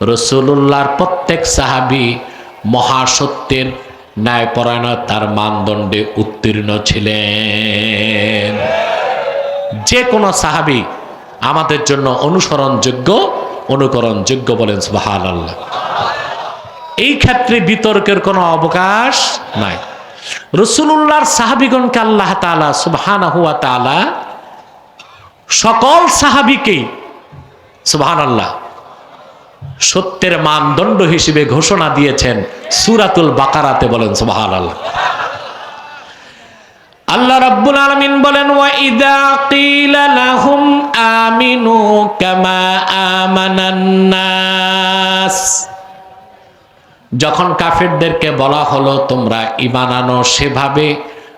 রসুল্লাহর প্রত্যেক সাহাবি মহাসত্যের ন্যায়পরায়ণতার মানদণ্ডে উত্তীর্ণ ছিলেন। যে কোনো সাহাবি আমাদের জন্য অনুসরণযোগ্য, অনুকরণযোগ্য বলেন সুবাহান আল্লাহ এই ক্ষেত্রে বিতর্কের কোনো অবকাশ নাই। রসুল্লাহর সাহাবিগণকে আল্লাহ তালা সুবহান হুয়া সকল সাহাবিকেই সুবহান আল্লাহ সত্যের মানদণ্ড হিসেবে ঘোষণা দিয়েছেন সুরাতুল বাকারাতে বলেন সুবহান আল্লাহ আল্লাহ রাব্বুল আলামিন বলেন, ওয়া ইদা লাহুম আমিনু কামা আমানান নাস। যখন কাফেরদেরকে বলা হলো, তোমরা ঈমান আনো সেভাবে,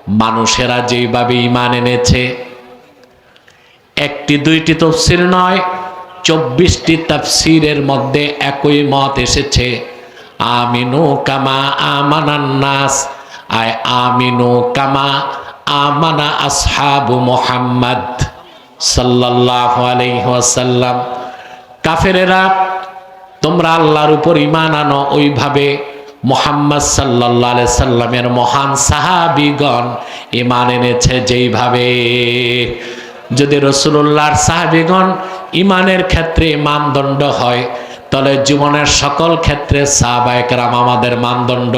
মানুষেরা যেভাবে ঈমান এনেছে, একটি দুইটি তফসিল নয় চব্বিশটি তাফসিরের মধ্যে একই মত এসেছে। আমিনু কামা আমানান নাস। আয় আমিনু কামা আমানা আসহাবু মোহাম্মদ আলাইহি ওয়াসাল্লাম। কাফেরেরা, তোমরা আল্লাহর উপর ইমান আনো। ওইভাবে মোহাম্মদ সাল্লাহ সাল্লামের মহান সাহাবিগণ ইমান এনেছে যেইভাবে যদি রসুল্লাহর সাহাবিগণ ইমানের ক্ষেত্রে মানদণ্ড হয় তাহলে জীবনের সকল ক্ষেত্রে সাহাবায়করাম আমাদের মানদণ্ড।